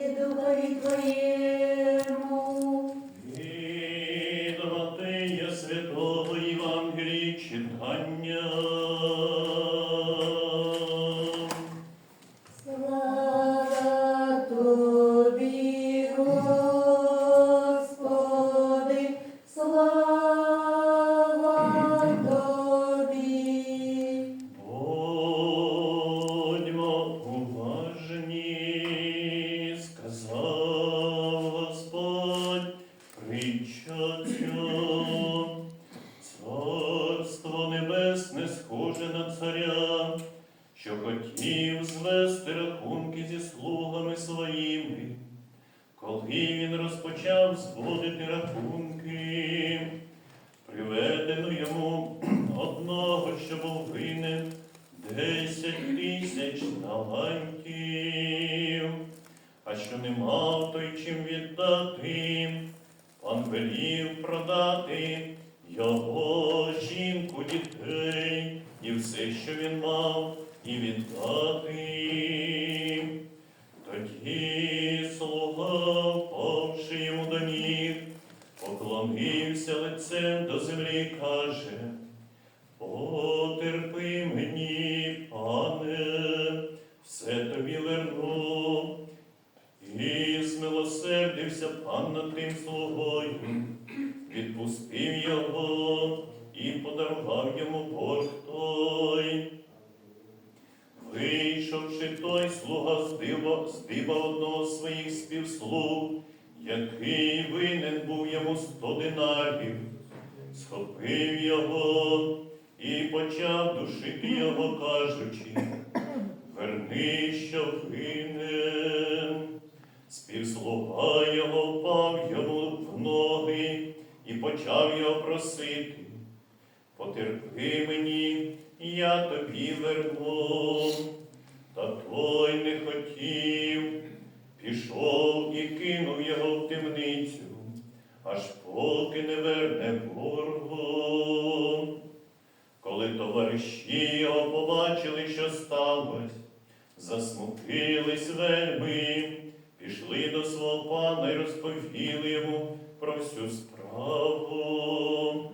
Духові Твоєму. Йому одного, що був винен десять тисяч талантів, а що не мав той чим віддати, пан велів продати його жінку, дітей і все, що він мав, і віддати. Поклонився лицем до землі і каже, Потерпи мені, пане, все тобі верну. І змилосердився пан над тим слугою, відпустив його і подарував йому борг той. Вийшовши той слуга здиба, здиба одного з своїх співслуг, який винен був йому сто динарів, схопив його і почав душити його, кажучи, верни, що винен. Співслуга його впав йому в ноги і почав його просити. Потерпи мені, я тобі верну. Та той не хотів, пішов і кинув його в темницю, аж поки не верне боргу. Коли товариші його побачили, що сталося, засмутились вельми, пішли до свого пана і розповіли йому про всю справу.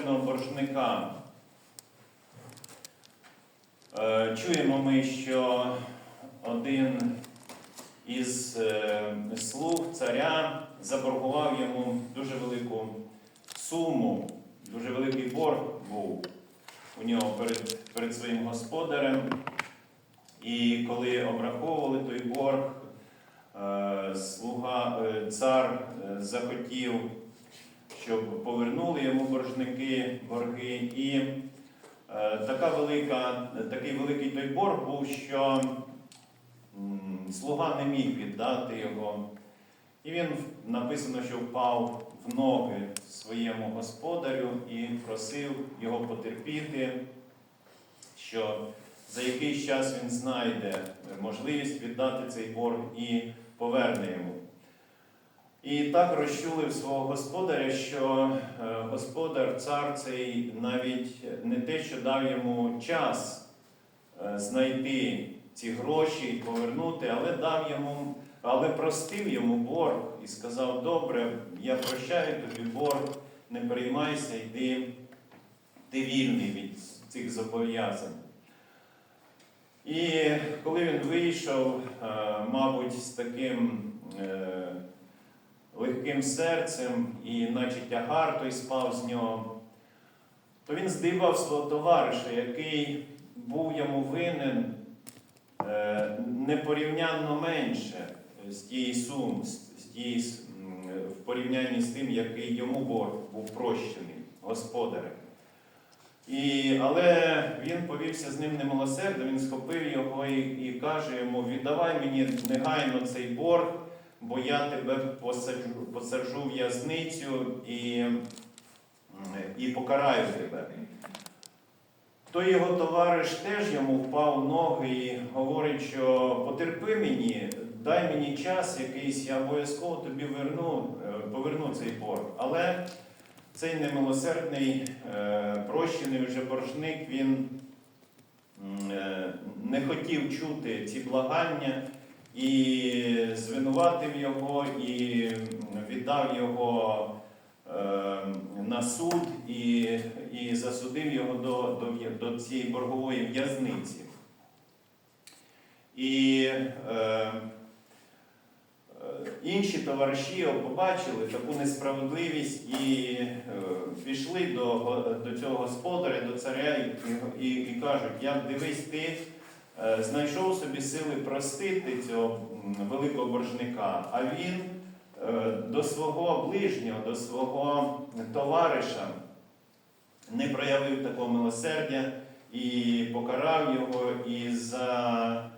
Немилосердного боржника. Е, Чуємо ми, що один із е, слуг царя заборгував йому дуже велику суму, дуже великий борг був у нього перед, перед своїм господарем. І коли обраховували той борг, е, слуга, цар захотів, щоб повернули йому боржники борги. І е, така велика, такий великий той борг був, що м, слуга не міг віддати його. І він написано, що впав в ноги своєму господарю і просив його потерпіти, що за якийсь час він знайде можливість віддати цей борг і поверне йому. І так розчулив свого господаря, що е, господар, цар цей навіть не те, що дав йому час е, знайти ці гроші і повернути, але дав йому, але простив йому борг і сказав: добре, я прощаю тобі борг, не переймайся, йди, ти вільний від цих зобов'язань. І коли він вийшов, е, мабуть, з таким легким серцем, і наче тягар той спав з нього, то він здивав свого товариша, який був йому винен е, непорівнянно менше з тієї суми, з з тієї, в порівнянні з тим, який йому борг був прощений господарем. І, але він повівся з ним немилосердно, він схопив його і, і каже йому: віддавай мені негайно цей борг, бо я тебе посаджу, посаджу в в'язницю і, і покараю тебе. Той його товариш теж йому впав ноги і говорить, що потерпи мені, дай мені час якийсь, я обов'язково тобі верну, е, поверну цей борг. Але цей немилосердний, е, прощений вже боржник, він е, не хотів чути ці благання і звинуватив його, і віддав його е, на суд і, і засудив його до, до, до цієї боргової в'язниці. І е, е, інші товариші побачили таку несправедливість і е, пішли до, до цього господаря, до царя і, і, і кажуть, як дивись ти. Е, Знайшов собі сили простити цього великого боржника, а він е, до свого ближнього, до свого товариша не проявив такого милосердя і покарав його і за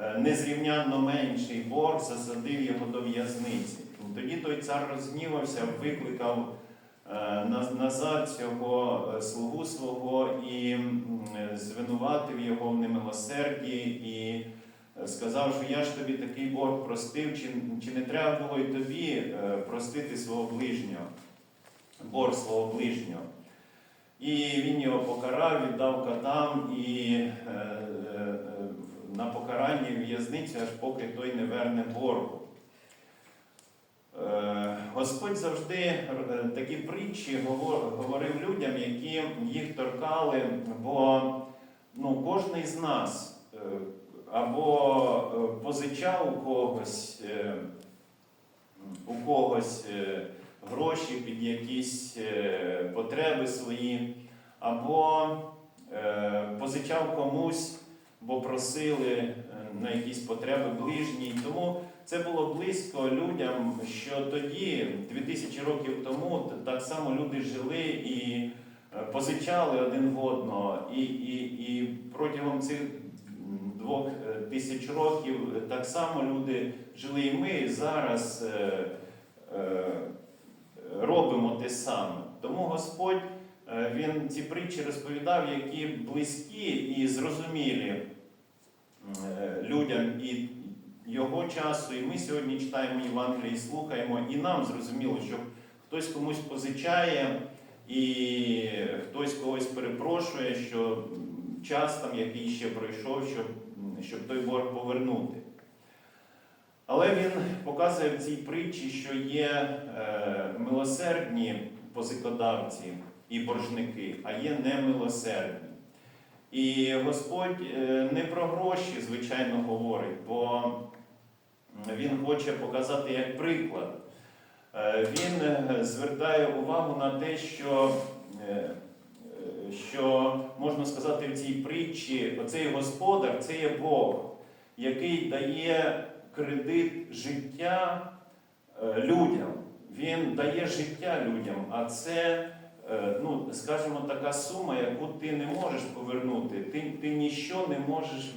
е, незрівнянно менший борг засадив його до в'язниці. Тоді той цар розгнівався, викликав назад цього е, слугу свого і звинуватив його в немилосерді і е, сказав, що я ж тобі такий борг простив, чи, чи не треба було й тобі е, простити свого ближнього, борг свого ближнього. І він його покарав, віддав катам і е, е, е, на покарання в в'язницю, аж поки той не верне боргу. Е, Господь завжди е, такі притчі говорив людям, які їх торкали, бо ну, кожен з нас е, або позичав у когось, у когось гроші під якісь потреби свої, або позичав комусь, бо просили на якісь потреби ближні. Тому це було близько людям, що тоді, 2000 років тому, так само люди жили і е, позичали один в одного. І, і, і протягом цих двох е, тисяч років так само люди жили і ми зараз е, е, робимо те саме. Тому Господь е, він ці притчі розповідав, які близькі і зрозумілі е, людям і його часу. І ми сьогодні читаємо Євангеліє і слухаємо, і нам зрозуміло, що хтось комусь позичає, і хтось когось перепрошує, що час там, який ще пройшов, щоб, щоб той борг повернути. Але він показує в цій притчі, що є е, милосердні позикодавці і боржники, а є немилосердні. І Господь е, не про гроші, звичайно, говорить, бо Він хоче показати як приклад. Е, Він е, звертає увагу на те, що, е, що можна сказати в цій притчі, оцей господар це є Бог, який дає кредит життя людям. Він дає життя людям, а це, ну, скажімо, така сума, яку ти не можеш повернути. Ти, ти ніщо не можеш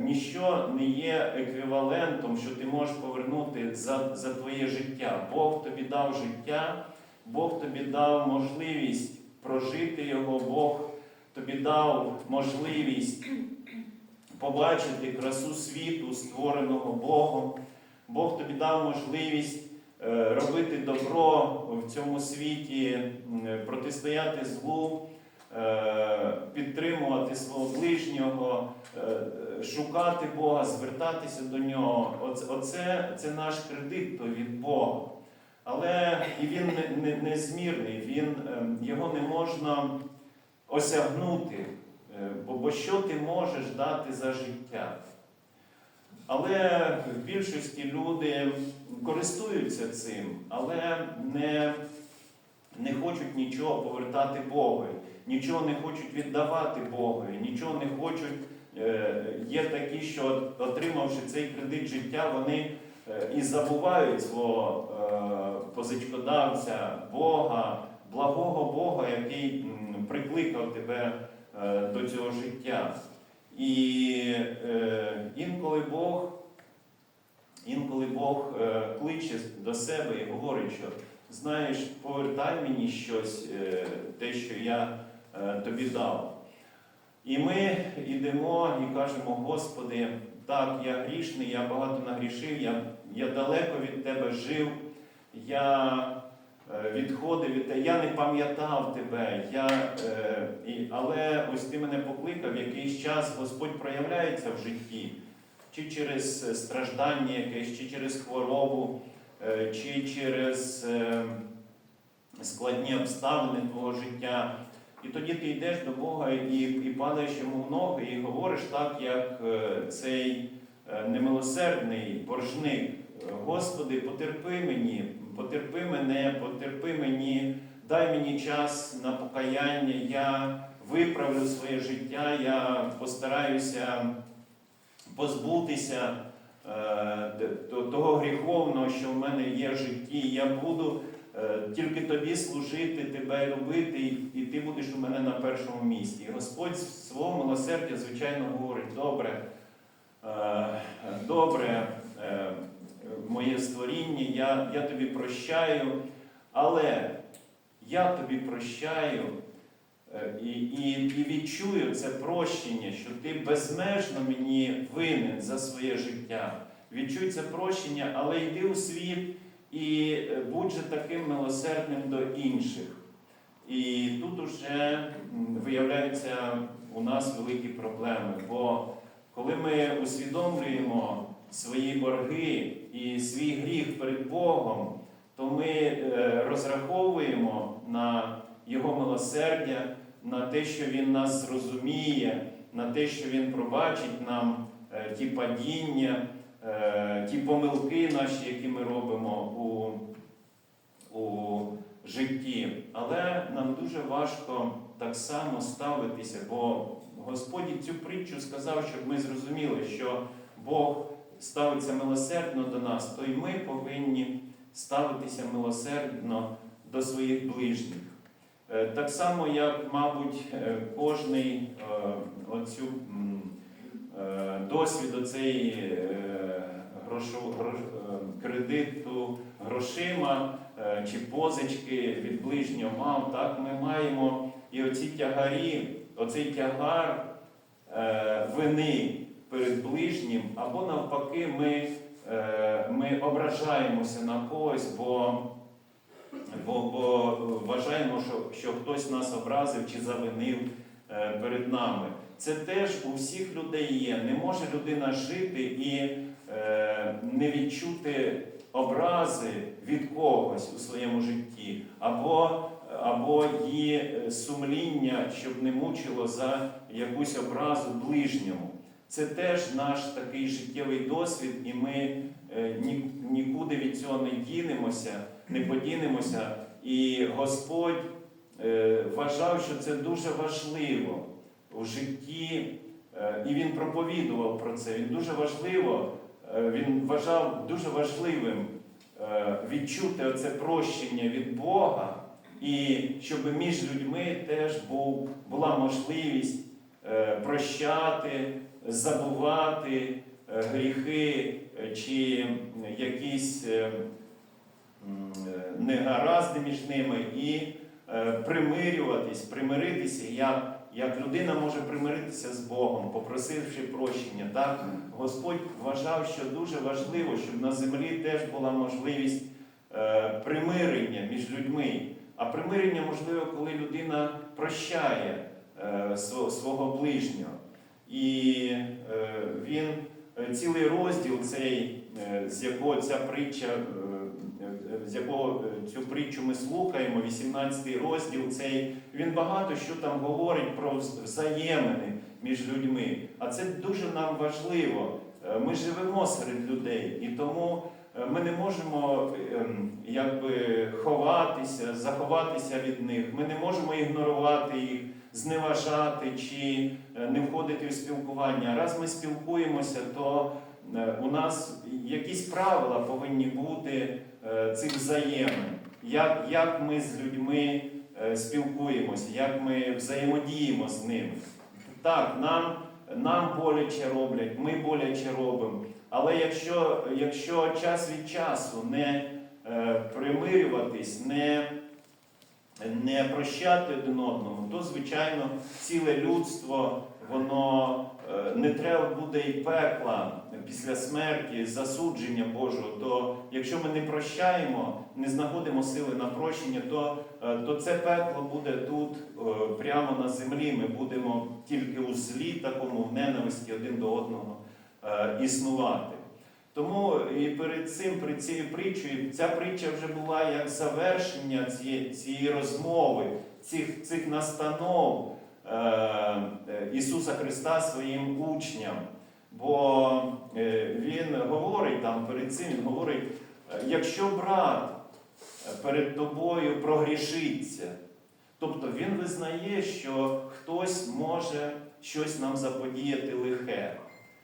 Ніщо не є еквівалентом, що ти можеш повернути за, за твоє життя. Бог тобі дав життя, Бог тобі дав можливість прожити його, Бог тобі дав можливість побачити красу світу, створеного Богом. Бог тобі дав можливість е, робити добро в цьому світі, протистояти злу, е, підтримувати шукати Бога, звертатися до нього. Оце, оце це наш кредит то від Бога. Але і він не, не, незмірний, він, е, його не можна осягнути. Е, Бо, бо що ти можеш дати за життя? Але в більшості люди користуються цим, але не, не хочуть нічого повертати Богу, нічого не хочуть віддавати Богу, нічого не хочуть. Е, Є такі, що отримавши цей кредит життя, вони е, і забувають свого е, позичкодавця, Бога, благого Бога, який прикликав тебе до цього життя. І інколи Бог, інколи Бог кличе до себе і говорить, що знаєш, повертай мені щось, те, що я тобі дав. І ми йдемо і кажемо, Господи, так, я грішний, я багато нагрішив, я, я далеко від Тебе жив, я е, відходив від Тебе, я не пам'ятав Тебе, я, е, і, але ось Ти мене покликав, якийсь час Господь проявляється в житті, чи через е, страждання якесь, чи через хворобу, е, чи через е, складні обставини твого життя. І тоді ти йдеш до Бога і, і падаєш йому в ноги, і говориш так, як е, цей е, немилосердний боржник. Господи, потерпи мені, потерпи мене, потерпи мені, дай мені час на покаяння, я виправлю своє життя, я постараюся позбутися е, того гріховного, що в мене є в житті. Я буду тільки тобі служити, тебе любити, і- ти будеш у мене на першому місці. І Господь свого милосердя, звичайно, говорить: добре, е, добре, е, моє створіння, я, я тобі прощаю, але я тобі прощаю. Е, І, і, і відчую це прощення, що ти безмежно мені винен за своє життя. Відчуй це прощення, але йди у світ і е, будь же таким милосердним до інших. І тут уже виявляються у нас великі проблеми. Бо коли ми усвідомлюємо свої борги і свій гріх перед Богом, то ми е, розраховуємо на Його милосердя, на те, що Він нас зрозуміє, на те, що Він пробачить нам е, ті падіння, ті помилки наші, які ми робимо у, у житті. Але нам дуже важко так само ставитися, бо Господь цю притчу сказав, щоб ми зрозуміли, що Бог ставиться милосердно до нас, то й ми повинні ставитися милосердно до своїх ближніх. Е, Так само, як, мабуть, е, кожний е, оцю е, досвід оцей е, грошу, грош, е, кредиту грошима е, чи позички від ближнього мав, так ми маємо і оці тягарі, оцей тягар е, вини перед ближнім, або навпаки, ми, е, ми ображаємося на когось, бо бо, бо вважаємо, що, що хтось нас образив чи завинив перед нами. Це теж у всіх людей є. Не може людина жити і не відчути образи від когось у своєму житті, або, або її е, сумління, щоб не мучило за якусь образу ближньому. Це теж наш такий життєвий досвід, і ми е, нікуди від цього не дінемося, не подінемося. І Господь е, вважав, що це дуже важливо у житті, е, і Він проповідував про це. Він дуже важливо, е, він вважав дуже важливим е, відчути оце прощення від Бога, і щоб між людьми теж був, була можливість е, прощати, забувати е, гріхи е, чи якісь е, е, негаразди між ними і е, примирюватись, примиритися, як, як людина може примиритися з Богом, попросивши прощення. Так? Господь вважав, що дуже важливо, щоб на землі теж була можливість е, примирення між людьми. А примирення можливо, коли людина прощає е, сво- свого ближнього. І е, він е, цілий розділ цей, е, з якого ця притча, е, з якого цю притчу ми слухаємо, 18 розділ цей, він багато що там говорить про взаємини між людьми. А це дуже нам важливо. Е, Ми живемо серед людей, і тому е, ми не можемо ем, якби ховатися, заховатися від них. Ми не можемо ігнорувати їх, зневажати чи е, не входити в спілкування. Раз ми спілкуємося, то у нас якісь правила повинні бути цих взаємин. Як, як ми з людьми е, спілкуємося, як ми взаємодіємо з ними. Так, нам, нам боляче роблять, ми боляче робимо. Але якщо, якщо час від часу не е, примирюватись, не, не прощати один одному, то, звичайно, ціле людство, воно е, не треба буде і пекла після смерті, засудження Божого. То якщо ми не прощаємо, не знаходимо сили на прощення, то, е, то це пекло буде тут, е, прямо на землі. Ми будемо тільки у злі, такому в ненависті один до одного існувати. Тому і перед цим, перед цією притчею, ця притча вже була як завершення цієї, цієї розмови, цих, цих настанов Ісуса Христа своїм учням. Бо е, Він говорить там перед цим, Він говорить, е, якщо брат е, перед тобою прогрішиться, тобто Він визнає, що хтось може щось нам заподіяти лихе.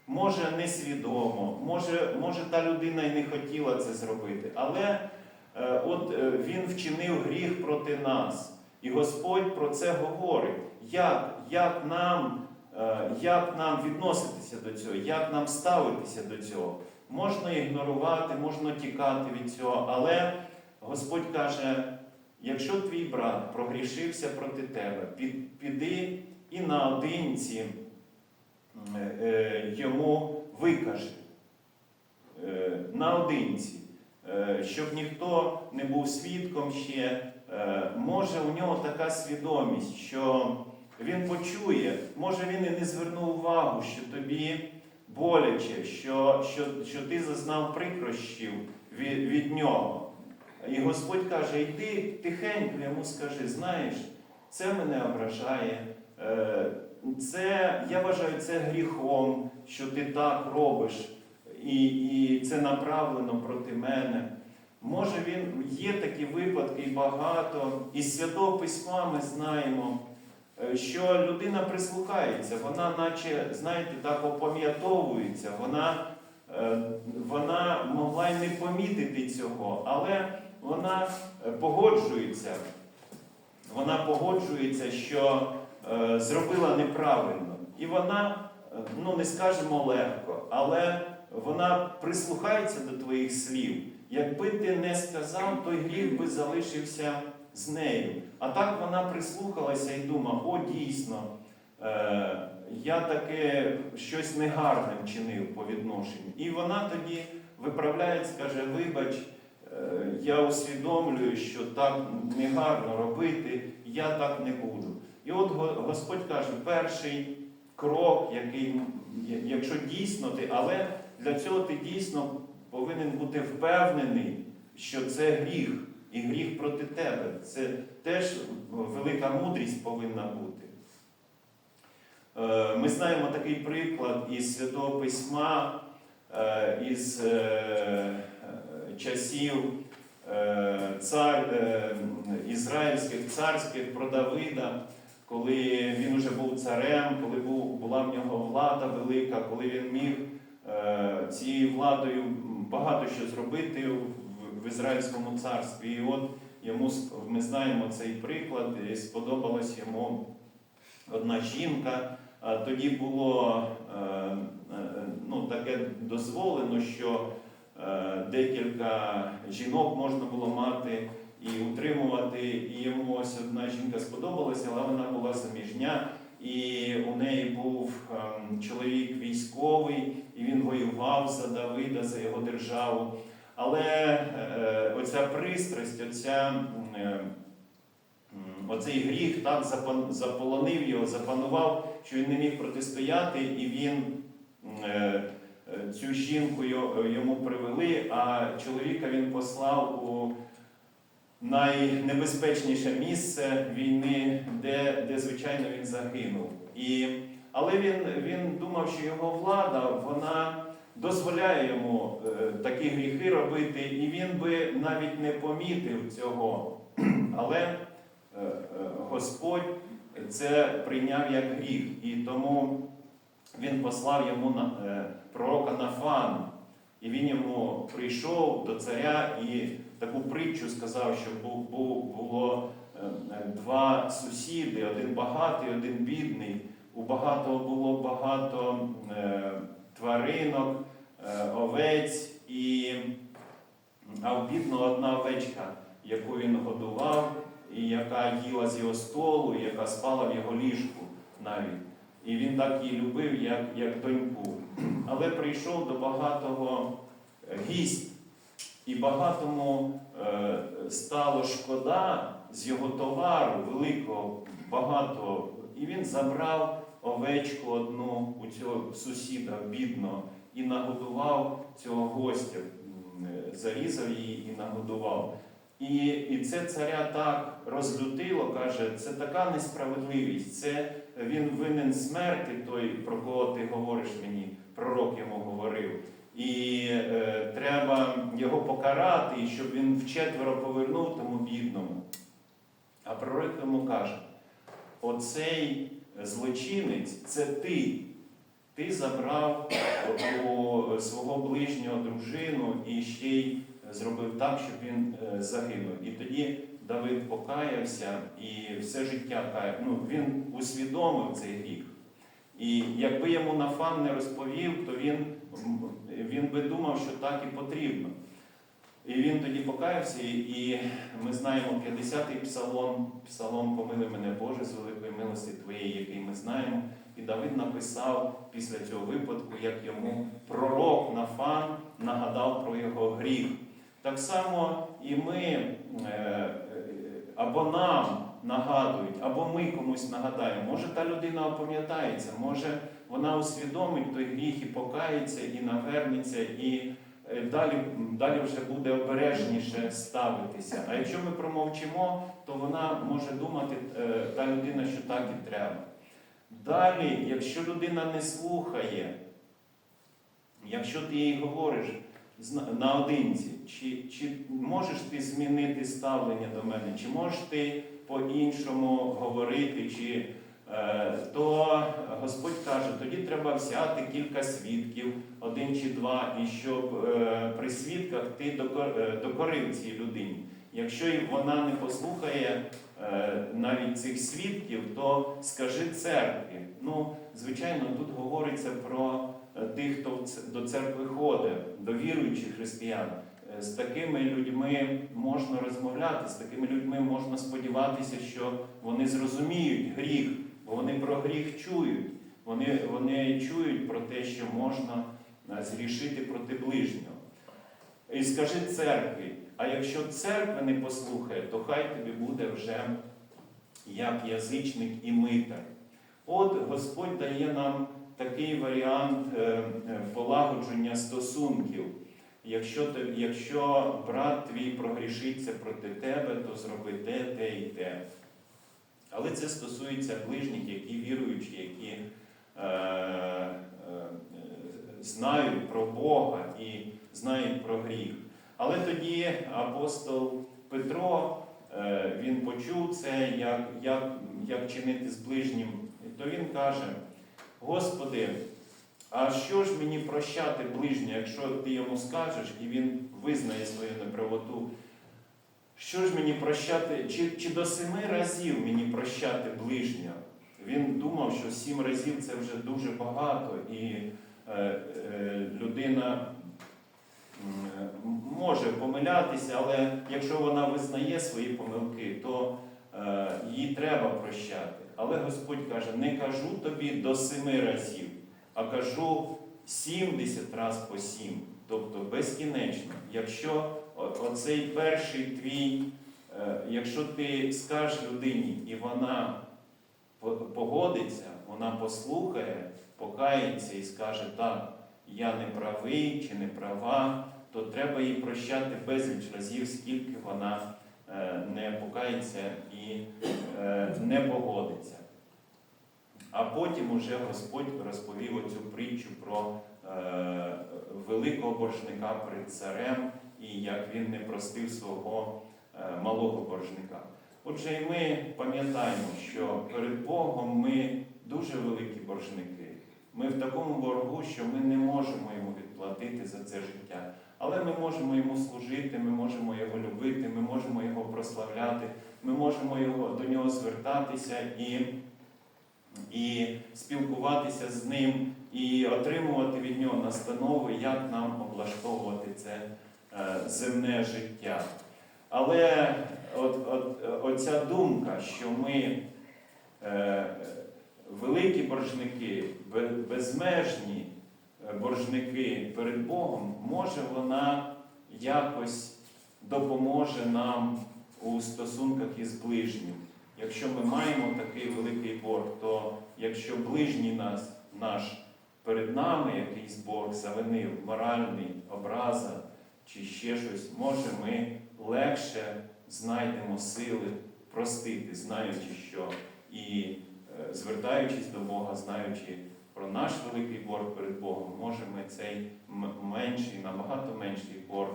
Може несвідомо, може, може та людина і не хотіла це зробити, але е, от е, він вчинив гріх проти нас. І Господь про це говорить. Як, як, нам, е, як нам відноситися до цього, як нам ставитися до цього? Можна ігнорувати, можна тікати від цього, але Господь каже: якщо твій брат прогрішився проти тебе, піди і наодинці е, е, йому викаже е, наодинці, щоб ніхто не був свідком ще. Е, Може, у нього така свідомість, що він почує, може він і не звернув увагу, що тобі боляче, що, що, що ти зазнав прикрощів від, від нього. І Господь каже: йди тихенько йому скажи, знаєш, це мене ображає. е, Це, я вважаю це гріхом, що ти так робиш, і, і це направлено проти мене. Може, він є такі випадки і багато. Із Святого Письма ми знаємо, е, що людина прислухається, вона, наче, знаєте, так опам'ятовується, вона, е, вона могла й не помітити цього, але вона е, погоджується. Вона погоджується, що зробила неправильно. І вона, ну не скажемо легко, але вона прислухається до твоїх слів. Якби ти не сказав, той гріх би залишився з нею. А так вона прислухалася і думала, о, дійсно, е, я таке щось негарне вчинив по відношенню. І вона тоді виправляється, каже, вибач, е, я усвідомлюю, що так негарно робити, я так не буду. І от Господь каже, перший крок, який, якщо дійсно ти, але для цього ти дійсно повинен бути впевнений, що це гріх, і гріх проти тебе. Це теж велика мудрість повинна бути. Е, Ми знаємо такий приклад із Святого Письма, е, із е, часів цар, ізраїльських царських про Давида, коли він вже був царем, коли була в нього влада велика, коли він міг цією владою багато що зробити в, Ізраїльському царстві. І от йому ми знаємо цей приклад, і сподобалась йому одна жінка, тоді було е, е, ну, таке дозволено, що е, декілька жінок можна було мати і утримувати. І йому ось одна жінка сподобалася, але вона була заміжня. І у неї був ем, чоловік військовий, і він воював за Давида, за його державу. Але е, оця пристрасть, оця, м, е, м, оцей гріх так заполонив його, запанував, що він не міг протистояти, і він е, е, цю жінку йому привели, а чоловіка він послав у найнебезпечніше місце війни, де, де звичайно він загинув. І, але він, він думав, що його влада вона дозволяє йому е, такі гріхи робити, і він би навіть не помітив цього. Але е, е, Господь це прийняв як гріх, і тому він послав йому на, е, пророка Нафана. І він йому прийшов до царя і таку притчу сказав, що було е, е, два сусіди, один багатий, один бідний. У багатого було багато е, тваринок, овець, і, а у бідного одна овечка, яку він годував, і яка їла з його столу, яка спала в його ліжку навіть. І він так її любив, як, як доньку. Але прийшов до багатого гість, і багатому е, стало шкода з його товару, великого, багато. І він забрав овечку одну у цього сусіда бідного і нагодував цього гостя, е, зарізав її і нагодував. І, і це царя так розлютило, каже, це така несправедливість, це він винен смерті, той, про кого ти говориш мені, пророк йому говорив. І е, треба його покарати, щоб він вчетверо повернув тому бідному. А пророк йому каже: оцей злочинець це ти. Ти забрав у свого ближнього дружину і ще й зробив так, щоб він е, загинув. І тоді Давид покаявся і все життя каяв. Ну, він усвідомив цей гріх. І якби йому Нафан не розповів, то він, він би думав, що так і потрібно. І він тоді покаявся, і ми знаємо 50-й псалом, псалом помили мене Боже з великої милості Твоєї, який ми знаємо. І Давид написав після цього випадку, як йому пророк Нафан нагадав про його гріх. Так само і ми е, е, або нам нагадують, або ми комусь нагадаємо. Може та людина опам'ятається, може вона усвідомить той гріх і покається, і навернеться, і е, далі, далі вже буде обережніше ставитися. А якщо ми промовчимо, то вона може думати, е, та людина, що так і треба. Далі, якщо людина не слухає, якщо ти їй говориш наодинці, чи, чи можеш ти змінити ставлення до мене, чи можеш ти по-іншому говорити, чи, то Господь каже, тоді треба взяти кілька свідків, один чи два, і щоб е, при свідках ти е, докорив цій людині. Якщо вона не послухає е, навіть цих свідків, то скажи церкві. Ну, звичайно, тут говориться про е, тих, хто до церкви ходить, до віруючих християн. Е, З такими людьми можна розмовляти, з такими людьми можна сподіватися, що вони зрозуміють гріх, бо вони про гріх чують. Вони, вони чують про те, що можна е, згрішити проти ближнього. І скажи церкві, а якщо церква не послухає, то хай тобі буде вже як язичник і митар. От Господь дає нам такий варіант е, е, полагодження стосунків. Якщо, ти- якщо брат твій прогрішиться проти тебе, то зроби те, те і те. Але це стосується ближніх, які віруючі, які е, е, знають про Бога і знають про гріх. Але тоді апостол Петро, е, він почув це, як, як, як чинити з ближнім, то він каже: Господи, а що ж мені прощати ближнього, якщо ти йому скажеш і він визнає свою неправоту? Що ж мені прощати, чи, чи до семи разів мені прощати ближнього? Він думав, що сім разів це вже дуже багато, і е, е, людина м, може помилятися, але якщо вона визнає свої помилки, то е, їй треба прощати. Але Господь каже: не кажу тобі до семи разів, а кажу 70 разів по сім, тобто безкінечно. Якщо оцей перший твій, е, якщо ти скажеш людині, і вона погодиться, вона послухає, покається і скаже, так, я не правий чи не права, то треба їй прощати безліч разів, скільки вона е, не покається і е, не погодиться. А потім уже Господь розповів оцю притчу про е, великого боржника перед царем і як він не простив свого е, малого боржника. Отже, і ми пам'ятаємо, що перед Богом ми дуже великі боржники. Ми в такому боргу, що ми не можемо йому відплатити за це життя. Але ми можемо йому служити, ми можемо його любити, ми можемо його прославляти, ми можемо його, до нього звертатися і, і спілкуватися з ним, і отримувати від нього настанови, як нам облаштовувати це земне життя. Але от, от, оця думка, що ми е, великі боржники, безмежні е, боржники перед Богом, може вона якось допоможе нам у стосунках із ближнім. Якщо ми маємо такий великий борг, то якщо ближній нас, наш перед нами якийсь борг завинив, моральний, образа чи ще щось, може ми легше знайдемо сили простити, знаючи, що і е, звертаючись до Бога, знаючи про наш великий борг перед Богом, може ми цей менший, набагато менший борг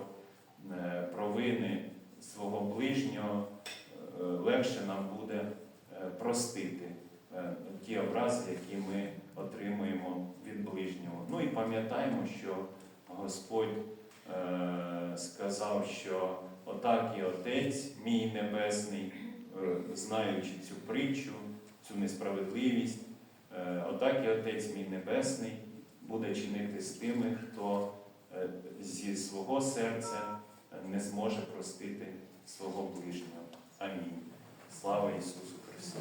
е, провини свого ближнього е, легше нам буде простити ті образи, які ми отримуємо від ближнього. Ну і пам'ятаємо, що Господь сказав, що отак і Отець мій Небесний, е, знаючи цю притчу, цю несправедливість, е, отак і Отець мій Небесний буде чинити з тими, хто е, зі свого серця не зможе простити свого ближнього. Амінь. Слава Ісусу Христу!